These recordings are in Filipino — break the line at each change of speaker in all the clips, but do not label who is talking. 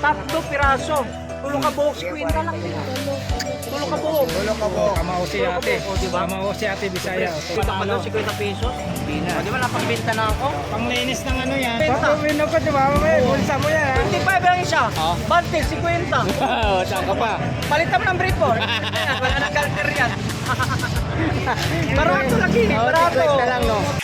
Tatlo piraso. Tulong ka buhok, queen ka lang. Tulong ka buhok.
Tulog ka po.
Kamao si ate.
O, di ba?
Kamao si ate Bisaya.
Kita pa doon, 50 pesos. Hindi na. O, di ba napagbenta na ako?
Panglinis ng ano yan.
Benta.
Papawin ako, di ba? Bulsa mo yan.
25 lang isa.
Oh.
Bante, 50.
ha? Saan ka pa?
Palitan mo ng brief po. Wala nang galter yan. Barato lagi. Barato.
na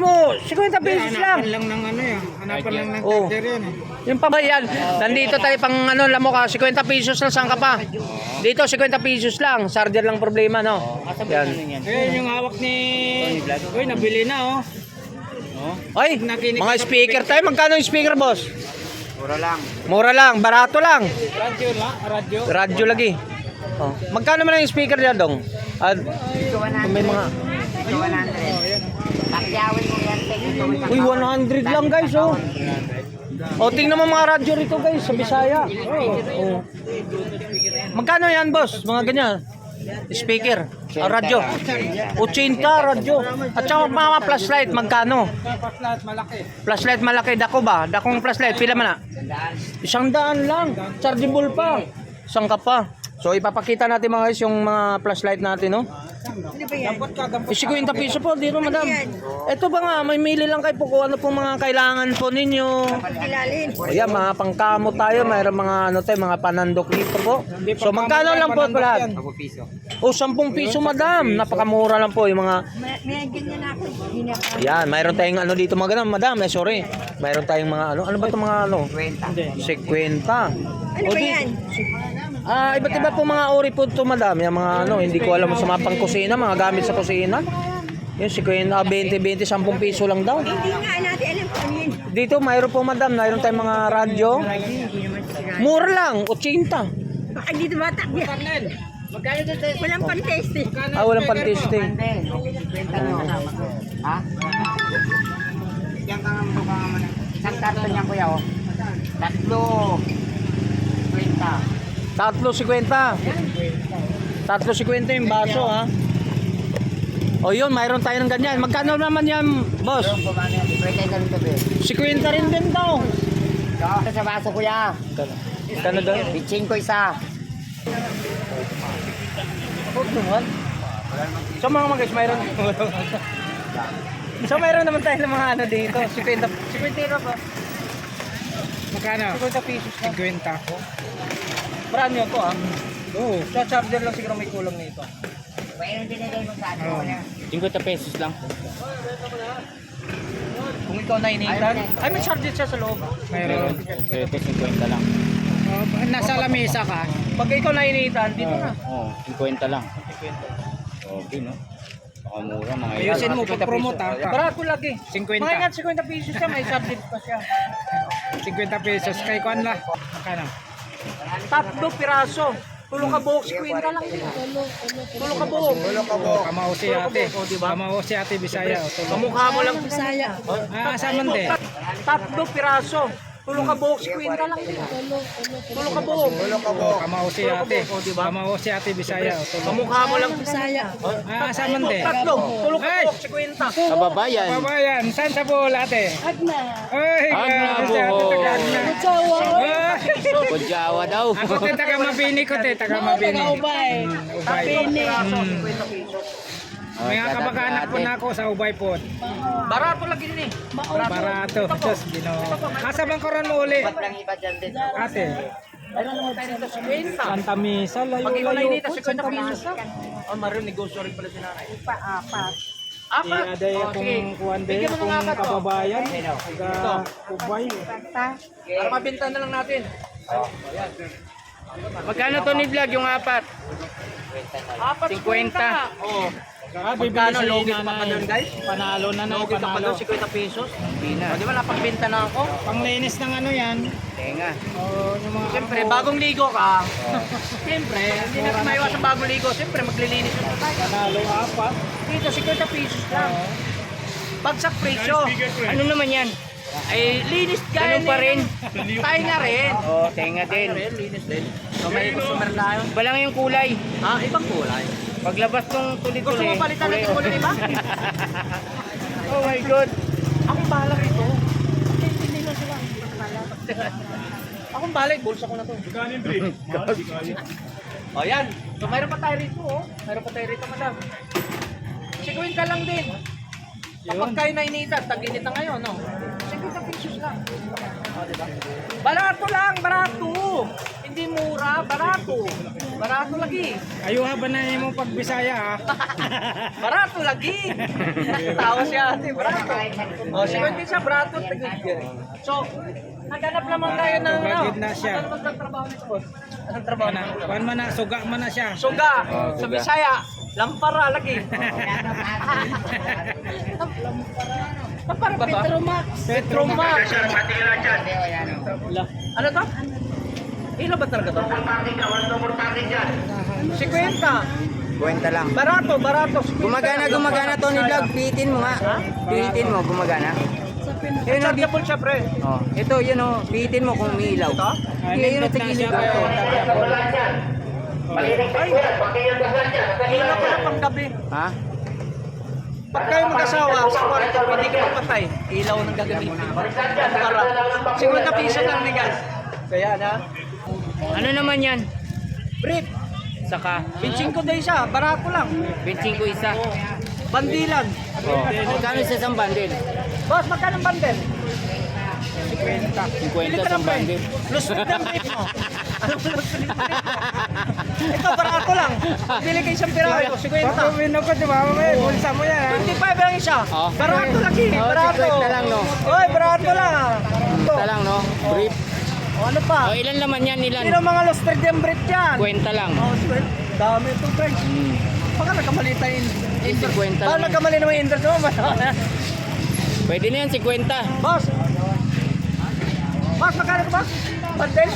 lang?
Hindi mo, 50 pesos lang.
Hanapan lang ng ano yan. Hanapan lang ng
Oh.
tender yan. eh.
Yung pa ba yan? Nandito tayo pang ano, alam mo ka, 50 pesos lang, saan ka pa? Dito, 50 pesos lang. Charger lang problema, no? Yan.
Ayun yung hawak ni... Uy, nabili na oh.
Ay, mga speaker tayo. Magkano yung speaker, boss?
Mura lang.
Mura lang, barato lang.
Radio la, radyo.
Radyo lagi. Oh. Magkano man yung speaker niya, dong? At may mga...
Ito 100. Pakyawin mo yan, Tek. Ito may
Uy, 100 lang, guys, oh. O, tingnan mo mga radyo rito, guys, sa Bisaya. Oh. Magkano yan, boss? Mga ganyan. Speaker, ah, radyo. 80 radyo. At saka mga flashlight, magkano?
Paslat, malaki.
Flashlight malaki, dako ba? Dakong flashlight, pila man na? Isang daan lang. Chargeable pa. Isang ka pa. So ipapakita natin mga guys yung mga flashlight natin, no?
Dapat ka, dapat
Eh, 50 piso po, dito madam. Ito ba nga, may mili lang kayo po kung ano po mga kailangan po ninyo. O yan, mga pangkamot tayo, mayroon mga ano tayo, mga panandok dito po. So magkano lang po lahat?
piso.
O, 10 piso madam. Napakamura lang po yung mga
May, ganyan ako. Na
Yan, mayroon tayong ano dito mga ganun, madam, eh, sorry. Mayroon tayong mga ano, ano ba itong mga ano?
20.
50.
Ano ba yan?
Ah, iba't iba po mga uri po ito, madam. Yung mga ano, hindi ko alam sa mga pangkusina, mga gamit sa kusina. Yung 50, ah, 20, 20, 10 piso lang daw.
Hindi nga natin alam kung ano yun.
Dito, mayroon po, madam, mayroon tayong mga radyo. Mura lang, 80.
Baka dito batak yan. Walang pan-testing.
Ah, walang pang-testing.
Ha? Yan ka nga mo ka nga. Isang karton yan kuya oh. Tatlo. 20.
Tatlo 50. Tatlo 50 yung baso, ha? O yun, mayroon tayo ng ganyan. Magkano naman yan, boss?
Ka rin to be.
50 rin din daw.
Ito sa baso kuya.
Magkano daw?
Bitching ko isa.
So mga mga guys, mayroon So mayroon naman tayo ng mga ano dito, 50 50 na ba?
Magkano?
50 pesos lang.
50.
Brand new to ah.
Oo.
Sa charger lang siguro may kulang nito.
Pwede dinigay mo sa atin
Oo.
kuya.
50 pesos lang.
Kung ikaw nainitan, ay may charger siya sa loob.
Mayroon.
Ito 50 lang.
Oh, nasa lamesa ka.
Pag ikaw nainitan, dito na.
Oo, 50 lang. Okay, no? Baka mura, mga yan.
Ayusin mo, pag-promote ha.
Barato lagi.
50.
Mga ingat 50 pesos siya, may charger pa siya.
50 pesos. Kay Kwan la. Magkano?
Tatlo piraso. Tulong ka buhok, queen ka lang. Tulong ka buhok.
Tulog ka.
Oh, kamao si ate. Kamao si ate Bisaya.
Kamukha mo lang.
Bisaya.
Ah, asaman din.
Tatlo piraso. Tulong ka buhok, queen ka lang. Tulong ka buhok.
Tulog ka.
Oh, kamao si ate.
O, diba?
Kamao si ate Bisaya. Tulong.
Kamukha mo lang.
Bisaya.
Ah, asaman din.
Tatlo. Tulong ka buhok, 50.
Kababayan.
Babayan, saan sa bowl ate?
Agna.
Ay,
Agna,
grabe si ate
buhok.
Tagagna.
Sawa.
Ah,
Kudyawa daw.
Ako te taga mabini ko te, taga mabini.
Ubay.
Ubay.
Bini.
May kabakanak po na ako sa Ubay po.
Barato lagi din eh.
Barato. Diyos, gino. Asa bang koron mo uli?
Ba't lang iba dyan din?
Ate,
Ayun naman tayo dito, 50.
Santa
ikaw
layo-layo po.
50 pesos lang. Oh, maroon, negosyo rin pala si nanay.
Paapat.
Apat.
Iya day
Oh,
akong kuwan din, akong
apat, oh.
kababayan.
Ito.
Taga Ubay.
Para mabinta na lang natin. Magkano to ni vlog yung apat? Apat 50. Oo.
Ah,
Magkano
bibili si
logi pa pa doon guys?
Panalo na na,
Logi ka pa
panalo.
doon, 50 pesos.
Hindi na.
O, di ba napagbenta na ako?
Panglinis ng ano yan.
Tenga.
Oh, yung mga
Siyempre, bagong ligo ka. Siyempre, hindi na maiwas sa bagong ligo. Siyempre, maglilinis na tayo.
panalo apat.
Dito, 50 pesos lang. Bagsak presyo.
Ano naman yan?
Ay, linis gaya
Ganun pa rin.
Tayo nga rin.
Oh, tenga din.
Rin, linis din. So may customer tayo.
Iba lang yung kulay.
Ah, ibang kulay.
Paglabas tong
Gusto
tuli-tuli.
mo palitan natin kulay iba?
oh my God.
Akong bahala rito. Hindi na sila. Akong bahala, bulsa ko na to. O yan. So mayroon pa tayo rito oh. Mayroon pa tayo rito madam. Siguin ka lang din. Kapag kayo nainitan, tag-init na ngayon, no? 50 pesos lang. O, diba? Barato lang, barato. Hindi mura, barato. Barato lagi.
Ayuha ba na mo pag Bisaya ha?
Barato lagi. Tawa siya ate, barato. O, siya din siya, barato. tigil. So, naghanap naman tayo ng ano.
Bagid na siya.
Ano ang trabaho nito, boss? Anong trabaho
kuan man na, suga man na siya.
Suga,
Oh,
sa. Bisaya, lampara lagi. Lampara ba to? Petromax. Petromax. Ano to? Ilo ba talaga to? 50.
Kwenta lang.
Barato, barato. 50.
Gumagana, gumagana to ni Vlog. Pihitin mo nga. Pihitin mo, gumagana. Yun, di-
Chargeable siya, pre.
oh, ito, yun oh. Pihitin mo kung umiilaw.
Ito?
Hindi, yun ang tigilid ko.
Ilo ko na pang gabi.
Ha?
Pag kayo mag-asawa, sa kwarto, pwede ka magpatay. Ilaw ng gagamitin. Para, 50 piso lang ni gas. Kaya na.
Ano naman yan?
Brief,
Saka,
25 days siya, barato lang.
benching ko isa.
Bandilan.
Oh. Magkano isa isang bundle?
Boss, magkano ang bandel?
50
Pili ka
isang
ng pre.
bundle.
Lusot ng brief mo. Ng brief mo? Ito, barato lang. Pili ka isang piraso, 50.
Baka win ako, di ba? Mamaya, bulsa mo yan ha?
25 lang isa.
Oh.
Barato lagi,
Oh,
barato.
50 lang, no?
Oy, barato lang. Ito.
Ito lang, no? Brief.
O, ano pa?
Oh, ilan laman yan? Ilan?
Sino mga Lostridium brief yan?
Kwenta lang.
Oh, sweet. Dami ito, Frank.
Hmm.
Baka nagkamali tayo.
Eh, 50
Baka
lang.
nagkamali naman yung interest mo.
Pwede na yan, 50.
Boss! Boss, magkano ka ba? Bandel?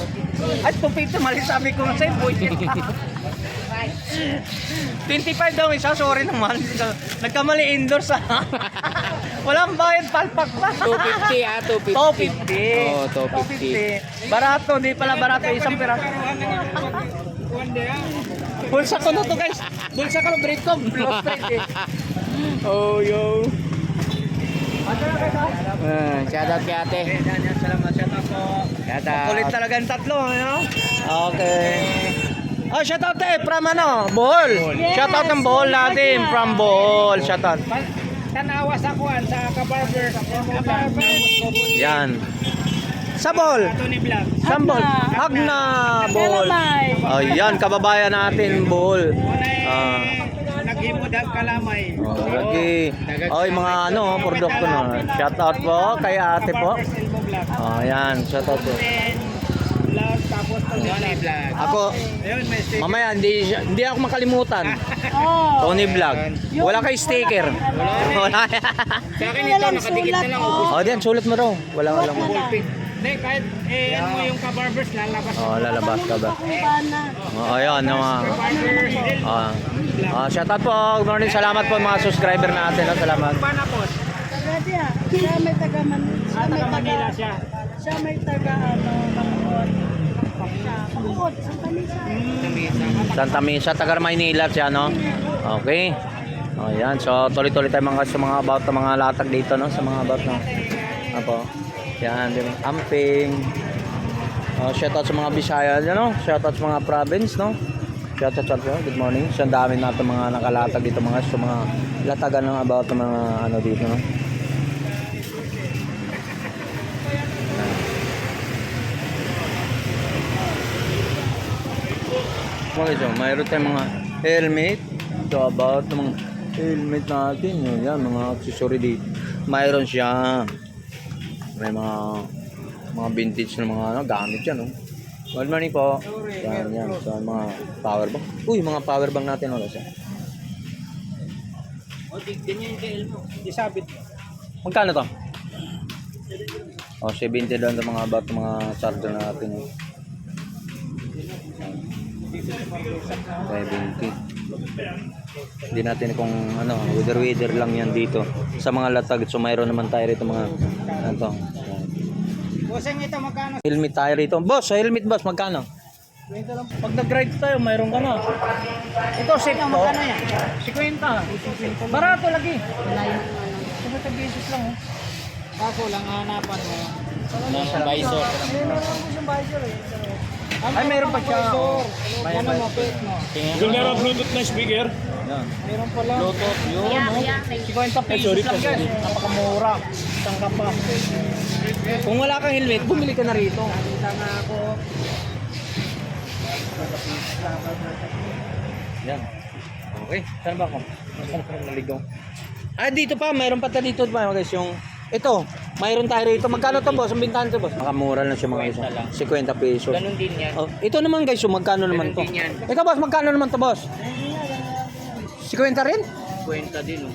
Ay, 250 mali sabi ko nga sa'yo. 25 daw isa, sorry naman. Nagkamali indoors ha. Walang bayad, palpak pa.
250 ah, 250.
250.
Oh, 250.
250. Barato, hindi pala barato, isang piraso. Bulsa ko na to guys. Bulsa ko, break ko. Eh.
Oh, yo.
Ano na kayo?
Uh, shoutout kay ate.
Salamat. Shout out po.
Shoutout.
Kulit talaga yung tatlo, ano? Okay. Oh, shout out eh, from ano? Bohol. Shout out ng Bohol natin, from Bohol. Shout out.
Tanawa sa kuan, sa kabarber. Kabarber.
Yan. Sa Bohol.
Vlog.
Sambol. Agna Bohol. Oh, yan, kababayan natin, Bohol. Ah.
Naghimo dag kalamay.
Oh, lagi. Oy, mga ano, produkto na. Shout out po kay ate po. Oh, yan, shout out po.
Tony Vlog.
Ako,
Ayun, may sticker.
mamaya hindi siya- hindi ako makalimutan. Tony Vlog. Wala kay sticker. Wala.
Sa akin ito, nakadikit na lang. Ubus.
oh, diyan sulat mo raw. Wala wala mo.
Hindi, kahit eh, ano mo yung kabarbers, lalabas.
Oh, lalabas ka ba? Oh, ayun, yung mga
Barbers Elmo.
Ah. Ah, shout out po. Good morning. Salamat po mga subscriber natin. ah, Salamat.
Paano po?
Taga diya. Siya may taga Manila. Siya
Ah,
may
taga
taga
Manila siya.
Siya may taga ano, Bacoor. Santa Misa,
taga Maynila siya, no? Okay. Oh, yan. So, tuloy-tuloy tayo mga sa mga about ng mga latag dito, no? Sa mga about no. Apo. Yan, ba? Amping. Oh, shout out sa mga Bisaya, you know? Shout out sa mga province, no? Shout out sa good morning. So, ang dami natin mga nakalatag dito mga sa mga latagan ng about ng mga ano dito, no? Okay, so mayroon tayong mga helmet. So about mga helmet natin, yun, yan, mga accessory dito. Mayroon siya. May mga mga vintage na mga ano, gamit yan, no? Good morning po. Yan, yan. So, mga power bank. Uy, mga power bank natin, ano siya?
Isabit.
Magkano to? Oh, 70 doon mga about mga charger natin. Eh. 70. Hindi natin kung ano, wither wither lang yan dito sa mga latag. So mayroon naman tayo rito mga ano
Bossing ito magkano?
Helmet tayo rito. Boss, sa helmet boss, magkano? Pag nag-ride tayo, mayroon ka na. Ito, safe to. Magkano yan? 50. Barato lagi. 50 pesos lang oh.
Kaso lang hanapan mo.
Nasa visor.
Ay, meron pa siya. May,
Ano mo, pet mo.
Yung meron Bluetooth na speaker.
yan.
Meron pala.
Bluetooth, yun, no? 50 pesos lang guys. Napakamura. Isang ka pa. Kung wala kang helmet, bumili ka na rito.
Tama ako.
Yan. Okay. Saan ba ako? Saan ako naligaw? Ah, dito pa. Mayroon pa ta dito pa guys. Yung ito. Mayroon tayo rito. Magkano to boss? Ang bintahan to boss? Makamura lang siya mga isa. 50 pesos.
Ganun din yan.
Oh, ito naman guys, yung magkano naman to?
din yan.
Ito boss, magkano naman to boss? 50 rin?
Kwenta din, oh.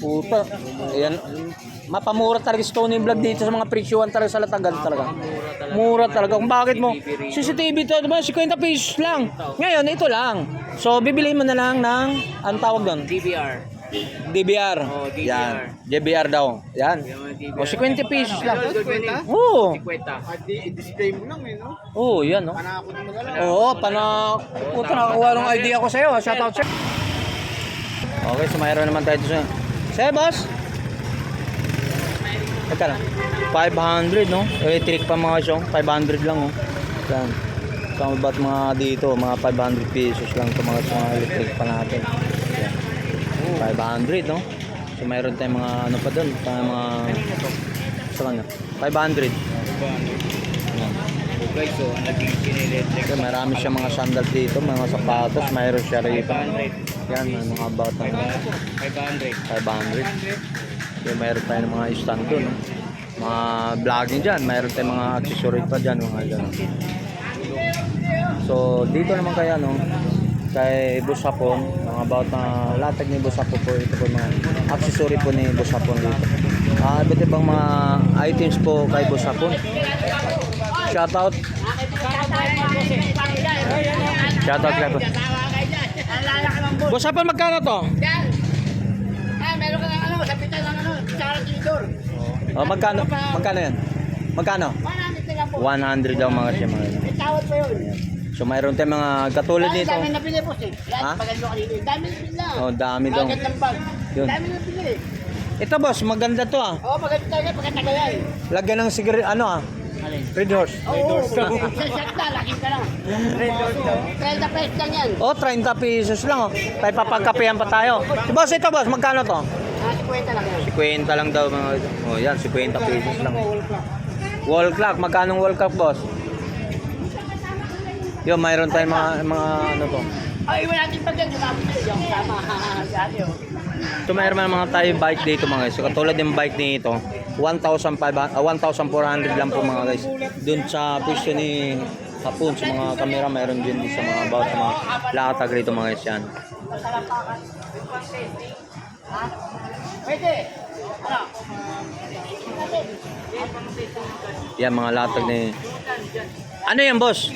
Puta. Ayan. Mapamura talaga si Tony Vlog dito sa mga presyuhan talaga sa Latagan talaga. Mura talaga. Kung bakit mo, CCTV to, diba, 50 pesos lang. Ngayon, ito lang. So, bibili mo na lang ng, ang tawag doon?
DVR.
DBR.
Oh, DBR.
Yan. DBR daw. Yan. O, 50 pesos lang. Oo.
Kwenta.
I-display mo lang eh, no?
Oo, yan, no?
Panakot mo na lang.
Oo, pana... Puta, nakakuha ng idea ko sa'yo. Shout out sa'yo. Okay, so mayroon naman tayo dito sa... Sa'yo, boss? Teka lang. 500, no? Electric pa mga siyong. 500 lang, oh. Yan. So, ba't mga dito, mga 500 pesos lang ito mga, mga electric pa natin. Yan. 500, no? So, mayroon tayong mga ano pa doon, pa mga... Sa kanya? 500. Yan.
Guys, so, naging sinelectric.
Kasi marami siya mga sandal dito, mga sapatos, mayroon siya rito. Yan, may mga bata.
500.
500. Yung mayroon tayo ng mga stand doon. No? Mga vlogging dyan, mayroon tayong mga accessories pa dyan, mga dyan. So, dito naman kaya, no, kay mga about na latag ni Boss Hapon po, ito po mga accessory po ni Boss Hapon dito. Ah, iba't ibang mga items po kay Boss Hapon. Shoutout. Shoutout kay Boss. Boss Hapon, magkano to?
Ah, meron ka ng ano, sapitan ng ano, tsara tinidor.
Oh, magkano? Magkano yan? Magkano?
100 na lang po.
100 daw mga siya mga.
Tawad pa yun.
So mayroon tayong mga katulad
Dami,
nito.
dami na pili po, eh.
Ha?
Lahat paganda ka dito. Dami na pili.
Oh, dami daw.
Maganda ng bag.
Yun.
Dami na pili.
Ito boss, maganda to ah.
Oo, maganda talaga, pagkataga yan.
Lagyan ng sigaret, ano ah? Red horse.
Oo, sa shot na, laki ka lang. Red Horse 30 pesos lang yan.
Oh, 30 pesos lang oh. May papagkapehan pa tayo. Si boss, ito boss, magkano to?
Ah, 50 lang yan.
50 lang daw mga Oh, yan, 50 pesos lang. Wall clock, magkano wall clock boss? Yo, mayroon tayong mga mga ano to.
Ay, iwan natin pag yan, lumapit tayo. Dati oh.
So mayroon mga tayo bike dito mga guys. So katulad ng bike nito, 1,500 ah, 1,400 lang po mga guys. Doon sa pwesto ni Hapon sa mga kamera mayroon din sa mga about sa mga latag rito mga guys yan.
Pwede. Ano?
Yan mga latag ni Ano yan boss?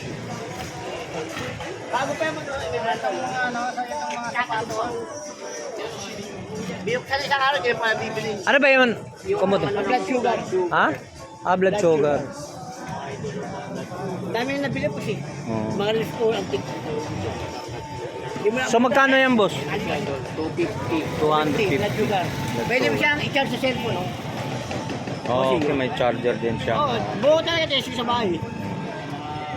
Bago pa yung mag- may brand yung mga ano, sa itong mga sapatos. Biyok sa isang araw, hindi pa bibili.
Ano ba yun? Kumot.
Blood sugar.
Ha? Ah, blood sugar.
Dami na nabili po siya.
Oh.
Mga lift ko, ang tik. Mo
So magkano yan boss?
250.
250.
Blood sugar. Pwede mo siyang i-charge sa cellphone, no?
Oh, okay, may charger din siya.
Oo, buo talaga tayo sa bahay.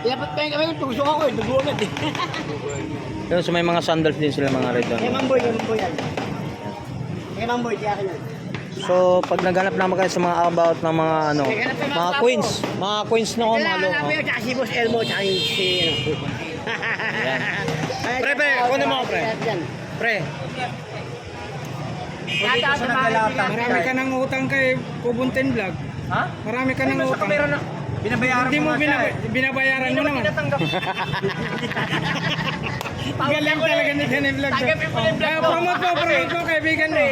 Dapat tayo kami kung tusok ako, eh, dugo agad eh.
Yun, so may mga sandals din sila mga rito.
Kay Mamboy, kay Mamboy yan. Kay Mamboy, di akin yan.
So pag naghanap naman kayo sa mga about ng mga ano, mga queens, mga queens na
Kailangan
kumalo.
hanapin yun, tsaka si Boss Elmo, tsaka yung si... Ay,
Pre, pre, kunin mo ako, pre. Pre,
Tata sa mga
Marami ka ng utang kay Kubuntin Vlog.
ha?
Marami ka ng utang.
Meron na. Binabayaran
Hindi mo binab- binabayaran mo naman. Galing talaga ni Danny Vlog. Kaya promote mo, promote mo kaibigan mo.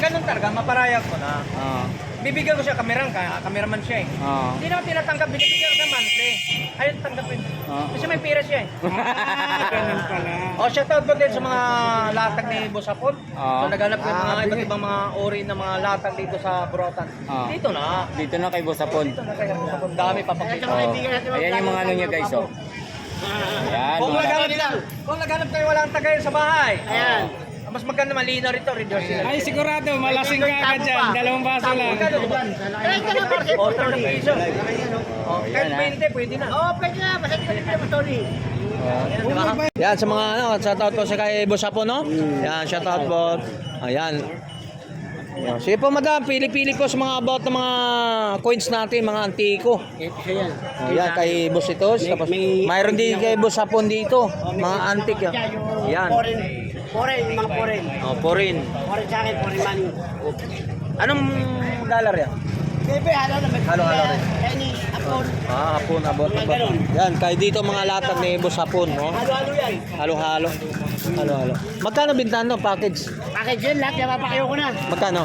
Ganun talaga, maparayag ko na.
Ah.
Bibigyan ko siya kamerang, ka, cameraman siya eh.
Oo.
Hindi naman tinatanggap, binibigyan ko siya monthly. Ayaw tanggapin.
Ah.
Kasi may pira siya eh.
Ganun pala.
O, shoutout po din sa mga latag ni Boss Apon.
Ah.
So, naghanap ko yung mga iba't ibang mga ori ng mga latag dito sa Burotan.
Ah.
Dito na.
Dito na kay Boss Apon.
Dito na kaya Boss Apon. Dami papakita.
Oh. Ayan yung mga ano niya guys oh. Ayan.
Kung
mga-
naghanap, kung naghanap kayo walang tagay sa bahay. Ayan. Mas maganda malinaw rito, reduce sila.
Ay, sigurado, malasing ka agad dyan. Dalawang baso lang.
Kaya ka na, Mark.
O, 30 piso. Oh, kahit
yan, ah.
20, pwede na.
Oo, pwede na. Basta hindi ka na, Tony.
Yan sa mga ano, shout out po sa kay Boss Apo, no? Yan, shout out po. Ayan. Yan. Sige po madam, pili-pili ko sa mga about ng mga coins natin, mga antiko.
Ito yan.
Ayan, kay Boss ito. Tapos, mayroon din kay Boss Apon dito. Mga antik yan. Yan.
Foreign. Foreign, mga foreign.
Oh, porin.
Foreign sa akin, foreign money.
Anong dollar yan?
Bebe, halo na.
Halo-halo rin.
Chinese, Apon.
Ah, hapon, abot, abot. Yan, kay dito mga latag ni Boss Hapon, no?
Halo-halo yan.
Halo-halo. Halo-halo. Magkano bintahan no, package?
Package yun, lahat. Napapakayo ko na.
Magkano?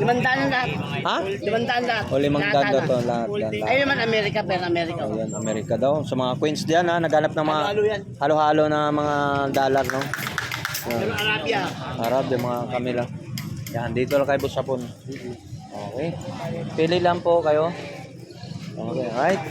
Limandaan lahat.
Ha?
Limandaan lahat.
O limang
Lahat,
to, lahat, yan, lahat.
Ayun naman, Amerika, pero Amerika.
Oh, yan, Amerika daw. Sa mga coins diyan ha, naghanap ng mga
halo-halo
na mga dollar, no? Yan.
Arabia.
Arab, yung mga kamila. Yan, dito lang kay Boss Hapon. Okay. Pili lang po kayo. Okay, right?